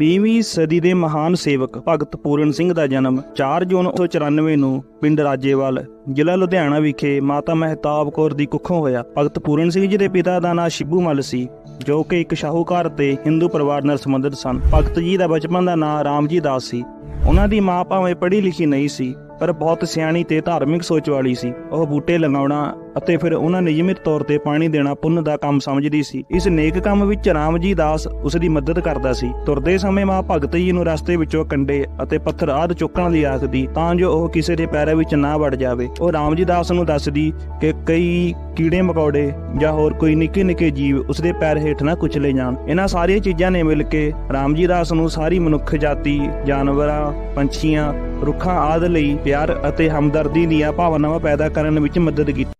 20ਵੀਂ ਸਦੀ ਦੇ ਮਹਾਨ ਸੇਵਕ ਭਗਤ ਪੂਰਨ ਸਿੰਘ ਦਾ ਜਨਮ 4 ਜੂਨ 1994 ਨੂੰ ਪਿੰਡ ਰਾਜੇਵਾਲ, ਜ਼ਿਲ੍ਹਾ ਲੁਧਿਆਣਾ ਵਿਖੇ ਮਾਤਾ ਮਹਿਤਾਬ ਕੌਰ ਦੀ ਕੁੱਖੋਂ ਹੋਇਆ। ਭਗਤ ਪੂਰਨ ਸਿੰਘ ਜੀ ਦੇ ਪਿਤਾ ਦਾ ਨਾਂ ਸ਼ਿਬੂ ਮੱਲ ਸੀ, ਜੋ ਕਿ ਇੱਕ ਸ਼ਾਹੂਕਾਰ ਤੇ ਹਿੰਦੂ ਪਰਿਵਾਰ ਨਾਲ ਸੰਬੰਧਿਤ ਸਨ। ਭਗਤ ਜੀ ਦਾ ਬਚਪਨ ਦਾ ਨਾਂ ਰਾਮਜੀ ਦਾਸ ਸੀ। ਉਹਨਾਂ ਦੀ ਮਾਂ ਭਾਵੇਂ ਪੜ੍ਹੀ ਲਿਖੀ ਨਹੀਂ ਸੀ, ਪਰ ਬਹੁਤ ਸਿਆਣੀ ਤੇ ਧਾਰਮਿਕ ਸੋਚ ਵਾਲੀ ਸੀ। ਉਹ ਬੂਟੇ ਲਗਾਉਣਾ ਅਤੇ ਫਿਰ ਉਹਨਾਂ ਨਿਯਮਿਤ ਤੌਰ ਤੇ ਪਾਣੀ ਦੇਣਾ ਪੁੰਨ ਦਾ ਕੰਮ ਸਮਝਦੀ ਸੀ। ਇਸ ਨੇਕ ਕੰਮ ਵਿੱਚ ਰਾਮ ਜੀ ਦਾਸ ਉਸ ਦੀ ਮਦਦ ਕਰਦਾ ਸੀ। ਤੁਰਦੇ ਸਮੇਂ ਮਾਂ ਭਗਤ ਜੀ ਨੂੰ ਰਸਤੇ ਵਿੱਚੋਂ ਕੰਡੇ ਅਤੇ ਪੱਥਰ ਆਦ ਚੁੱਕਣ ਲਈ ਆਖਦੀ, ਤਾਂ ਜੋ ਉਹ ਕਿਸੇ ਦੇ ਪੈਰਾਂ ਵਿੱਚ ਨਾ ਵੜ ਜਾਵੇ। ਉਹ ਰਾਮ ਜੀ ਦਾਸ ਨੂੰ ਦੱਸਦੀ ਕਿ ਕਈ ਕੀੜੇ ਮਕੌੜੇ ਜਾਂ ਹੋਰ ਕੋਈ ਨਿੱਕੇ ਨਿੱਕੇ ਜੀਵ ਉਸ ਦੇ ਪੈਰ ਹੇਠ ਨਾ ਕੁਚਲੇ ਜਾਣ। ਇਹਨਾਂ ਸਾਰੀਆਂ ਚੀਜ਼ਾਂ ਨੇ ਮਿਲ ਕੇ ਰਾਮ ਜੀ ਦਾਸ ਨੂੰ ਸਾਰੀ ਮਨੁੱਖ ਜਾਤੀ, ਜਾਨਵਰਾਂ, ਪੰਛੀਆਂ, ਰੁੱਖਾਂ ਆਦਿ ਲਈ ਪਿਆਰ ਅਤੇ ਹਮਦਰਦੀ ਦੀਆਂ ਭਾਵਨਾਵਾਂ ਪੈਦਾ ਕਰਨ ਵਿੱਚ ਮਦਦ ਕੀਤੀ।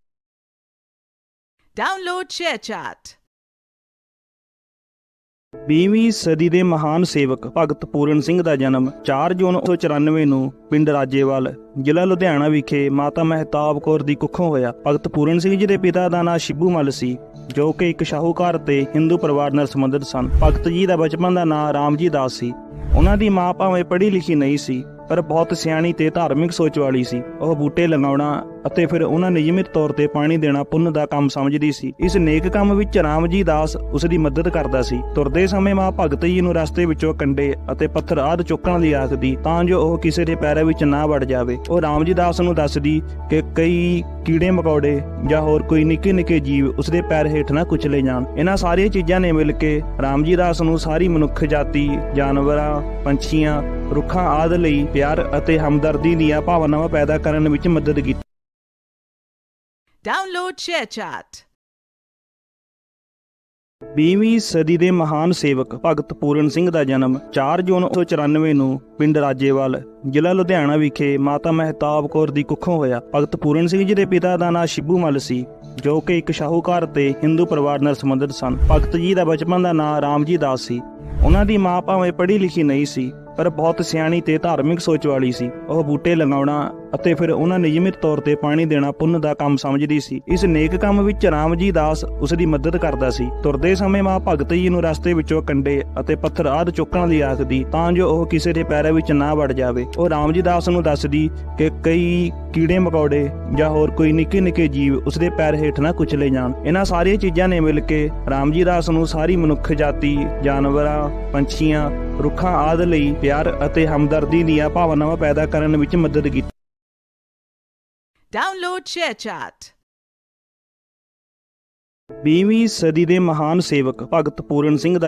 Download ShareChat. 20ਵੀਂ ਸਦੀ ਦੇ ਮਹਾਨ ਸੇਵਕ ਭਗਤ ਪੂਰਨ ਸਿੰਘ ਦਾ ਜਨਮ 4 ਜੂਨ 1994 ਨੂੰ ਪਿੰਡ ਰਾਜੇਵਾਲ, ਜ਼ਿਲ੍ਹਾ ਲੁਧਿਆਣਾ ਵਿਖੇ ਮਾਤਾ ਮਹਿਤਾਬ ਕੌਰ ਦੀ ਕੁੱਖੋਂ ਹੋਇਆ। ਭਗਤ ਪੂਰਨ ਸਿੰਘ ਜੀ ਦੇ ਪਿਤਾ ਦਾ ਨਾਂ ਸ਼ਿਬੂ ਮੱਲ ਸੀ, ਜੋ ਕਿ ਇੱਕ ਸ਼ਾਹੂਕਾਰ ਤੇ ਹਿੰਦੂ ਪਰਿਵਾਰ ਨਾਲ ਸੰਬੰਧਿਤ ਸਨ। ਭਗਤ ਜੀ ਦਾ ਬਚਪਨ ਦਾ ਨਾਂ ਰਾਮਜੀ ਦਾਸ ਸੀ। ਉਹਨਾਂ ਦੀ ਮਾਂ ਭਾਵੇਂ ਪੜ੍ਹੀ ਲਿਖੀ ਨਹੀਂ ਸੀ, ਪਰ ਬਹੁਤ ਸਿਆਣੀ ਤੇ ਧਾਰਮਿਕ ਸੋਚ ਵਾਲੀ ਸੀ। ਉਹ ਬੂਟੇ ਲਗਾਉਣਾ ਅਤੇ ਫਿਰ ਉਹਨਾਂ ਨਿਯਮਿਤ ਤੌਰ ਤੇ ਪਾਣੀ ਦੇਣਾ ਪੁੰਨ ਦਾ ਕੰਮ ਸਮਝਦੀ ਸੀ। ਇਸ ਨੇਕ ਕੰਮ ਵਿੱਚ ਰਾਮਜੀ ਦਾਸ ਉਸ ਦੀ ਮਦਦ ਕਰਦਾ ਸੀ। ਤੁਰਦੇ ਸਮੇਂ ਮਾਂ ਭਗਤ ਜੀ ਨੂੰ ਰਸਤੇ ਵਿੱਚੋਂ ਕੰਡੇ ਅਤੇ ਪੱਥਰ ਆਦ ਚੁੱਕਣ ਲਈ ਆਖਦੀ, ਤਾਂ ਜੋ ਉਹ ਕਿਸੇ ਦੇ ਪੈਰਾਂ ਵਿੱਚ ਨਾ ਵੜ ਜਾਵੇ। ਉਹ ਰਾਮਜੀ ਦਾਸ ਨੂੰ ਦੱਸਦੀ ਕਿ ਕਈ ਕੀੜੇ ਮਕੌੜੇ ਜਾਂ ਹੋਰ ਕੋਈ ਨਿੱਕੇ ਨਿੱਕੇ ਜੀਵ ਉਸ ਦੇ ਪੈਰ ਹੇਠ ਨਾ ਕੁਚਲੇ ਜਾਣ। ਇਹਨਾਂ ਸਾਰੀਆਂ ਚੀਜ਼ਾਂ ਨੇ ਮਿਲ ਕੇ ਰਾਮਜੀ ਦਾਸ ਨੂੰ ਸਾਰੀ ਮਨੁੱਖ ਜਾਤੀ, ਜਾਨਵਰਾਂ ਪੰਛੀਆਂ, ਰੁੱਖਾਂ ਆਦਿ ਲਈ ਪਿਆਰ ਅਤੇ ਹਮਦਰਦੀ ਦੀਆਂ ਭਾਵਨਾਵਾਂ ਪੈਦਾ ਕਰਨ ਵਿੱਚ ਮਦਦ ਕੀਤੀ Download ShareChat. 20ਵੀਂ ਸਦੀ ਦੇ ਮਹਾਨ ਸੇਵਕ ਭਗਤ ਪੂਰਨ ਸਿੰਘ ਦਾ ਜਨਮ 4 ਜੂਨ 1994 ਨੂੰ ਪਿੰਡ ਰਾਜੇਵਾਲ, ਜ਼ਿਲ੍ਹਾ ਲੁਧਿਆਣਾ ਵਿਖੇ ਮਾਤਾ ਮਹਿਤਾਬ ਕੌਰ ਦੀ ਕੁੱਖੋਂ ਹੋਇਆ। ਭਗਤ ਪੂਰਨ ਸਿੰਘ ਜੀ ਦੇ ਪਿਤਾ ਦਾ ਨਾਂ ਸ਼ਿਬੂ ਮੱਲ ਸੀ, ਜੋ ਕਿ ਇੱਕ ਸ਼ਾਹੂਕਾਰ ਤੇ ਹਿੰਦੂ ਪਰਿਵਾਰ ਨਾਲ ਸੰਬੰਧਿਤ ਸਨ। ਭਗਤ ਜੀ ਦਾ ਬਚਪਨ ਦਾ ਨਾਂ ਰਾਮਜੀ ਦਾਸ ਸੀ। ਉਹਨਾਂ ਦੀ ਮਾਂ ਭਾਵੇਂ ਪੜ੍ਹੀ ਲਿਖੀ ਨਹੀਂ ਸੀ, ਪਰ ਬਹੁਤ ਸਿਆਣੀ ਤੇ ਧਾਰਮਿਕ ਸੋਚ ਵਾਲੀ ਸੀ। ਉਹ ਬੂਟੇ ਲਗਾਉਣਾ ਅਤੇ ਫਿਰ ਉਹਨਾਂ ਨਿਯਮਿਤ ਤੌਰ ਤੇ ਪਾਣੀ ਦੇਣਾ ਪੁੰਨ ਦਾ ਕੰਮ ਸਮਝਦੀ ਸੀ। ਇਸ ਨੇਕ ਕੰਮ ਵਿੱਚ ਰਾਮਜੀ ਦਾਸ ਉਸ ਦੀ ਮਦਦ ਕਰਦਾ ਸੀ। ਤੁਰਦੇ ਸਮੇਂ ਮਾਂ ਭਗਤ ਜੀ ਨੂੰ ਰਸਤੇ ਵਿੱਚੋਂ ਕੰਡੇ ਅਤੇ ਪੱਥਰ ਆਦ ਚੁੱਕਣ ਲਈ ਆਖਦੀ ਤਾਂ ਜੋ ਉਹ ਕਿਸੇ ਦੇ ਪੈਰਾਂ ਵਿੱਚ ਨਾ ਵੜ ਜਾਵੇ। ਉਹ ਰਾਮਜੀ ਦਾਸ ਨੂੰ ਦੱਸਦੀ ਕਿ ਕਈ ਕੀੜੇ ਮਕੌੜੇ ਜਾਂ ਹੋਰ ਕੋਈ ਨਿੱਕੇ ਨਿੱਕੇ ਜੀਵ ਉਸ ਦੇ ਪੈਰ ਹੇਠ ਨਾ ਕੁਚਲੇ ਜਾਣ। ਇਹਨਾਂ ਸਾਰੀਆਂ ਚੀਜ਼ਾਂ ਨੇ ਮਿਲ ਕੇ ਰਾਮਜੀ ਦਾਸ ਨੂੰ ਸਾਰੀ ਮਨੁੱਖ ਜਾਤੀ, ਜਾਨਵਰਾਂ, ਪੰਛੀਆਂ, ਰੁੱਖਾਂ ਆਦਿ ਲਈ ਪਿਆਰ ਅਤੇ ਹਮਦਰਦੀ ਦੀਆਂ ਭਾਵਨਾਵਾਂ ਪੈਦਾ ਕਰਨ ਵਿੱਚ ਮਦਦ ਕੀਤੀ। Download ShareChat. 20ਵੀਂ ਸਦੀ ਦੇ ਮਹਾਨ ਸੇਵਕ ਭਗਤ ਪੂਰਨ ਸਿੰਘ ਦਾ